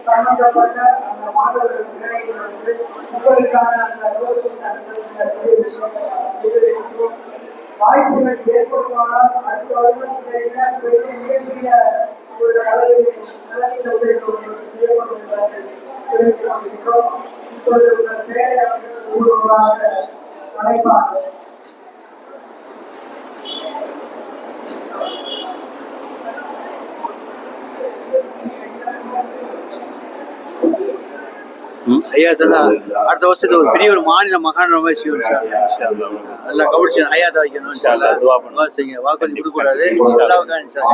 சம்பந்தப்பட்ட அந்த மாணவர்கள் வந்து உங்களுக்கான அந்த அலுவலகத்தில் சில விஷயங்களை வாய்ப்புகள் ஏற்படுமானால் அடுத்த வருடம் மிகப்பெரிய ஒரு அளவில் கொண்டிருக்கிறோம் இப்பொழுது உங்கள் பெயரை அவர்கள் ஊடுருவாக அழைப்பார்கள் ஐயா தான். அடுத்த வருஷத்துக்கு ஒரு பெரிய ஒரு மாநில சார் இன்ஷா அல்லாஹ். நல்லா கவனிச்சு ஐயா தான் வைக்கணும் அல்லாஹ், துவா. துவா செய்யுங்க வாக்கு கொடுக்க கூடாது அல்லாவுக்கான சார்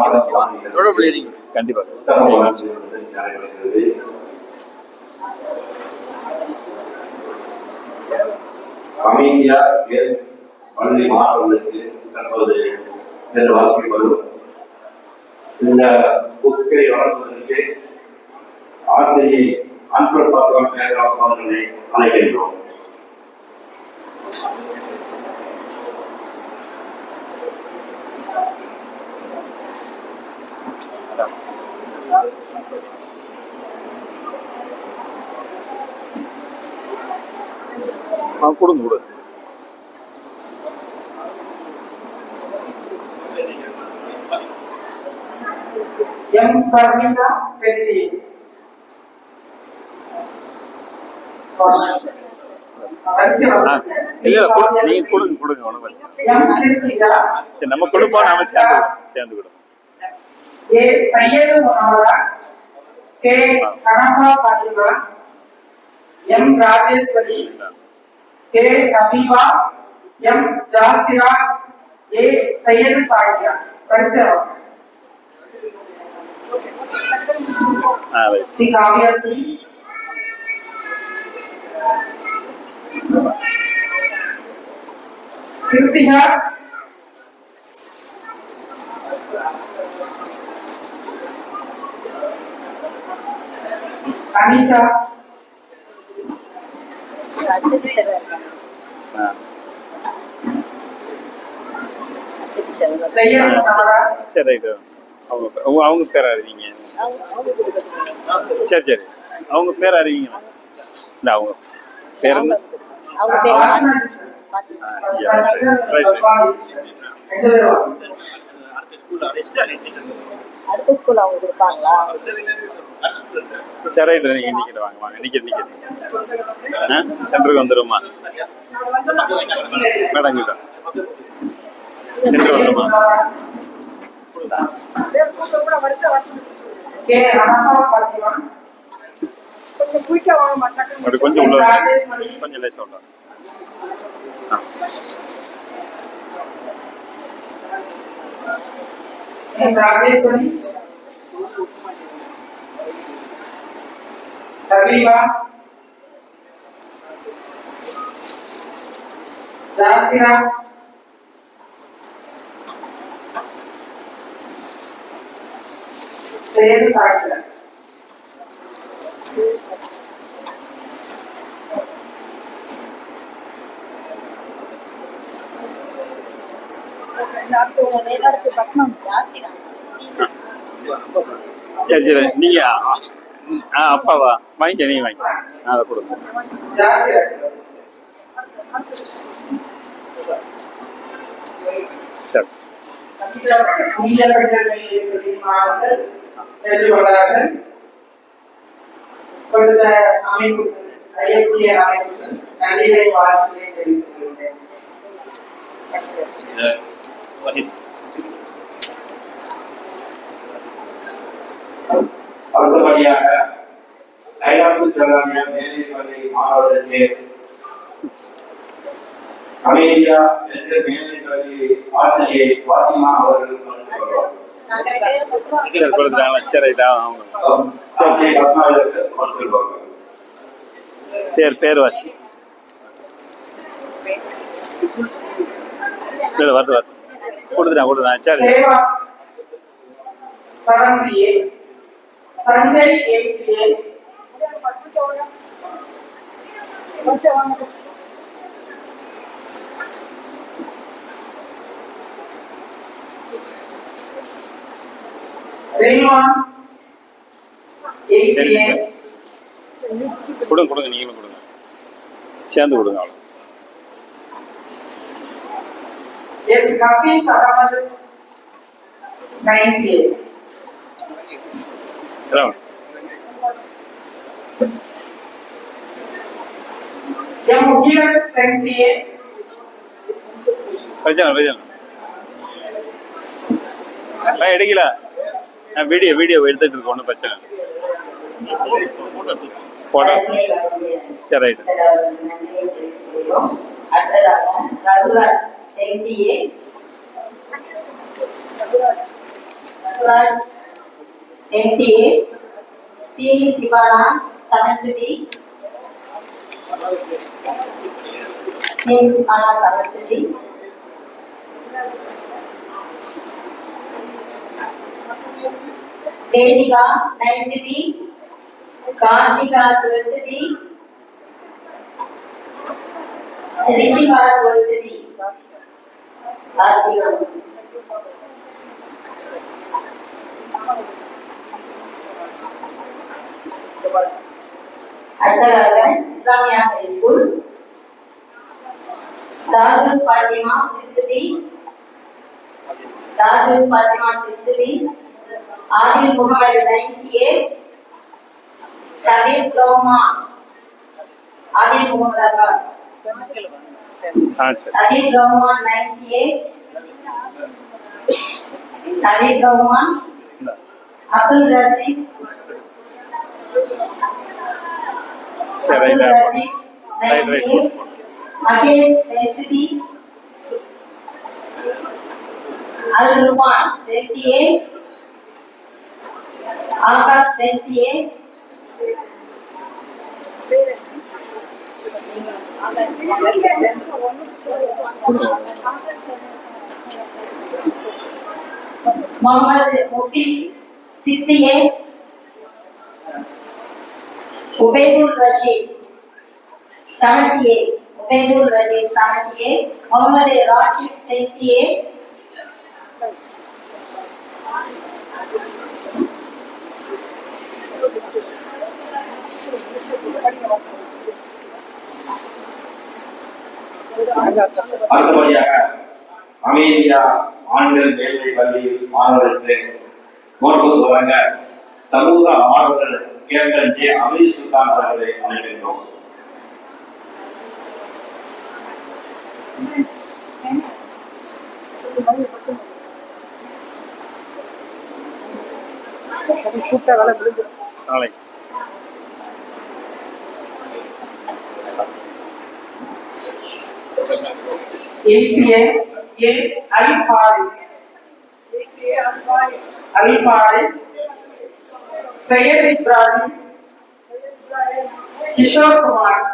அமைதியா கேர்ள்ஸ் பள்ளி மாணவர்களுக்கு தற்போது என்று வாசிக்கப்படும் இந்த புக்கை வழங்குவதற்கு ஆசிரியை அன்பர் பாக்கம் அவர்களை அழைக்கின்றோம். கொடுங்க கூட எம் சர்மிளா நீங்க கொடுங்க கொடுங்க நம்ம கொடுப்போம் நாம சேர்ந்து A Syed Munavara K Kanaka Fathima M Rajeswari? K Habiba M Jasira? A Syed Sakiya? பரிசு. మీకు ఆబ్వియస్ కీర్తిగా అనిత చెరగ చెరగ அவங்க அவங்க பேர் அறிவிங்க. சரி சரி. அவங்க பேர் அறிவிங்க இந்த அவங்க பேர் அடுத்த ஸ்கூல் அவங்க கொடுப்பாங்களா? சரி ரைட்டு நீங்கள் நிற்கிட்டு வாங்க வாங்க. நிற்கிட்டு நிற்கிட்டு ஆ? சென்டருக்கு வந்துடுமா மேடம் கிட்ட. சென்டர் வந்துடுமா கே அனகா பாத்திமா ஒரு கொஞ்சம் உள்ள ராஜேஸ்வரி. கொஞ்சம் லேசாக ஜாஸ்தி தான் சரி சரி. நீங்க ஆ, அப்பாவா? வாங்கிக்க நீங்க வாங்கிக்க. நான் அதை கொடுங்க சரி. மாணவர்கள் பெற்றுக்கொண்டார்கள் கொடுத்த அமைப்பு ஐயக்கூடிய அமைப்புகள் நன்றிகளை வாழ்த்துக்களை தெரிவித்துக் கொள்கிறேன் அடுத்தபடியாக கைலாப்பு ஜலாமியா மேல்நிலைப்பள்ளி மாணவர்களுக்கு அமைதியா என்ற மேல்நிலைப்பள்ளி ஆசிரியை பாத்திமா அவர்கள் கலந்து கொள்வார். நாங்கள் பேர் கொடுத்தோம் சரி கொடுத்துட்டாங்களா சரி ரைட்டா அவங்க ஆசிரியை பத்மாவதற்கு ஒரு சொல்வார்கள் பேர் பேர் வாசி இல்லை வருது வருது கொடுத்துட்டேன் கொடுத்துட்டேன் சரி. சஞ்சய் ஏபிஏ கொடுங்க கொடுங்க நீங்களும் கொடுங்க. சேர்ந்து கொடுங்க அவ்வளோ Yes, Hafiz Ahmad, ninth AM. இதான் M. Muhir, tenth AM. பிரச்சனை பிரச்சனை ஆ எடுக்கல. நான் வீடியோ வீடியோ எடுத்துட்டு இருக்கோம் ஒன்றும் பிரச்சனை இல்லை. போட்டோ சரி right MTA Raghuraj Sivana seventh Shivana seventh T Vedika ninth T Karthika twelfth T Rishika twelfth T Karthika அடுத்ததாக இஸ்லாமியா ஹை ஸ்கூல் தாஜுல் ஃபாத்திமா சிஸ்தி தாஜுல் ஃபாத்திமா சிஸ்தி ஆதில் முகமது நைன்டியே ஹபீப் ரஹ்மான் ஆதில் முகமது அப்பாஸ் ஆ சரி Habib Rahman 98 Habib Rahman இந்தா. Abdul Rasid சரி Abdul right Rasid Right, right. 98 Mahesh Tenthidi Al Rufan 28 Akash strength है। मोहम्मद मुफी सिस्सी है। उबैदुल Rashid seventy है। उबैदुल Rashid seventy है। Mohammad Raqib twenty है। அடுத்தபடியாக அமேரியா ஆண்கள் மேல்நிலை பள்ளி மாணவர்களுக்கு நோட்புக் வழங்க சமூக மாணவர்கள் கேப்டன் ஜே அமீர் சுல்தான் அவர்களை அழைக்கின்றோம். கூட்ட வேலை முடிஞ்சிருக்கும் Fala aí. Ele cria, ele, ali fares. Ele cria fares. Ali fares. Que Ibrahim. o Kumar.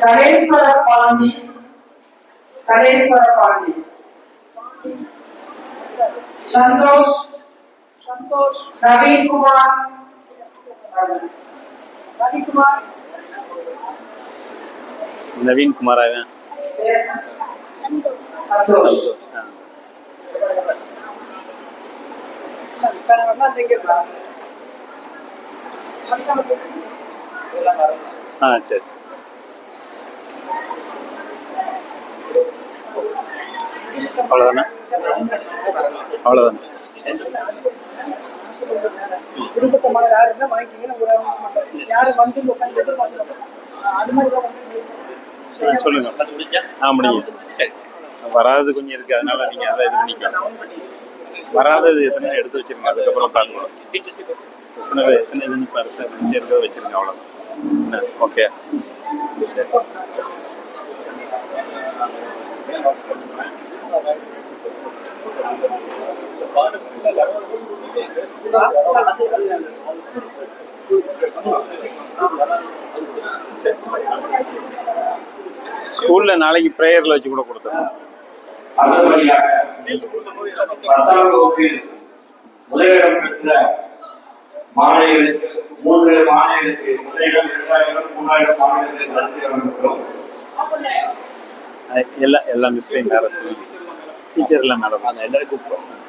Yes, R. R. Kaleswara Pandi. Kaleswara Pandi. Santosh. Santosh. Naveen Kumar. Naveen Kumar. Naveen Kumar அவன் Santosh. அவ்வளோதானே அவ்வளோதானே விருப்பத்தமான யாரு இருந்தா வாங்கிக்கிங்கன்னு ஒரு அனௌன்ஸ் பண்றேன் யாரு வந்து உட்காந்து எதிர்பார்க்கணும் அது மாதிரி தான் வந்து ஆ, சொல்லுங்க. ஆ முடியும் வராதது கொஞ்சம் இருக்கு. அதனால நீங்க அதை இது பண்ணிக்கலாம் வராதது எத்தனை எடுத்து வச்சிருங்க. அதுக்கப்புறம் பார்க்கலாம் எத்தனை எத்தனை இதுன்னு பார்த்து இருக்கிறத வச்சிருங்க. அவ்வளோதான் ஓகே. ஸ்கூல்ல நாளைக்கு ப்ரேயர்ல வச்சு கூட கொடுத்துருவோம். அடுத்தபடியாக பத்தாம் வகுப்பில் முதலிடம் பெற்ற மாணவிகளுக்கு மூன்று மாணவிகளுக்கு முதலிடம் இரண்டாயிரம் மூன்றாயிரம் மாணவிகளுக்கு எல்லாம் எல்லா மிஸ்ஸையும் மேலே சொல்லி டீச்சர் இல்லை மேடம். அந்த எல்லாருக்கும் கூப்பிட்டோம்